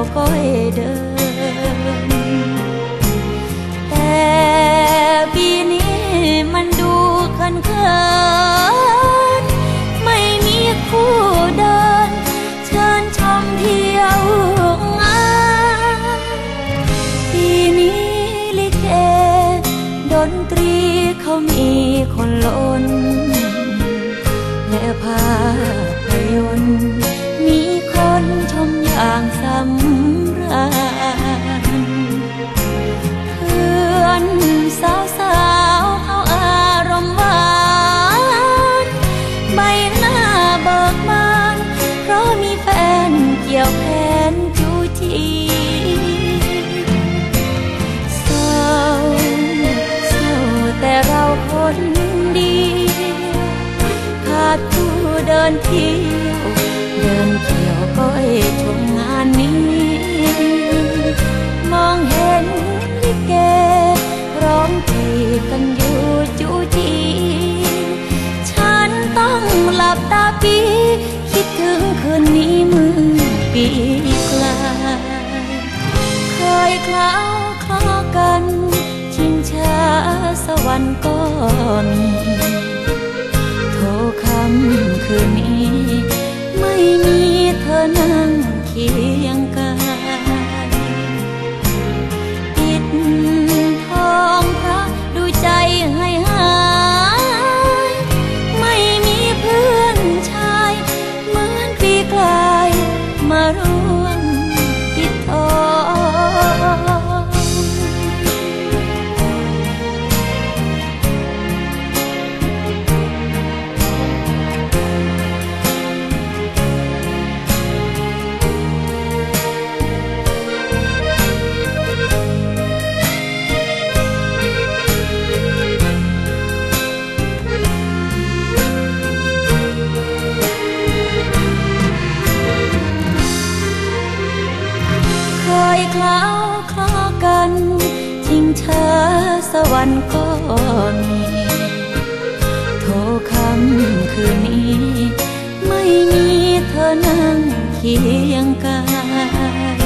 วก้อยเดิน แต่ปีนี้มันดูเขินเขินไม่มีคู่เดิน เชิญชมเที่ยวงานปีนี้ลิเกดนตรีเขามีคนล้นแลำราญเพื่อนสาวสาวเขาอารมณ์หวานใบหน้าเบิกบานเพราะมีแฟนเกี่ยวแขนจูจีเศร้าเศร้าแต่เราคนเดียวขาดผู้เดินเที่ยวเดินเกี่ยวก็เอชมานนี้ มองเห็นลิเก ร้องจีบกันอยู่จูจี ฉันต้องหลับตาปี คิดถึงคืนนี้มือปีกลาย เคยคล้าวคลอกัน ชิงช้าสวรรค์ก็มีโทรคำคืนนี้ ไม่มีเธอนั่ง เช้าสวรรค์ก็มี โทรคำคืนนี้ ไม่มีเธอนั่งเคียงกาย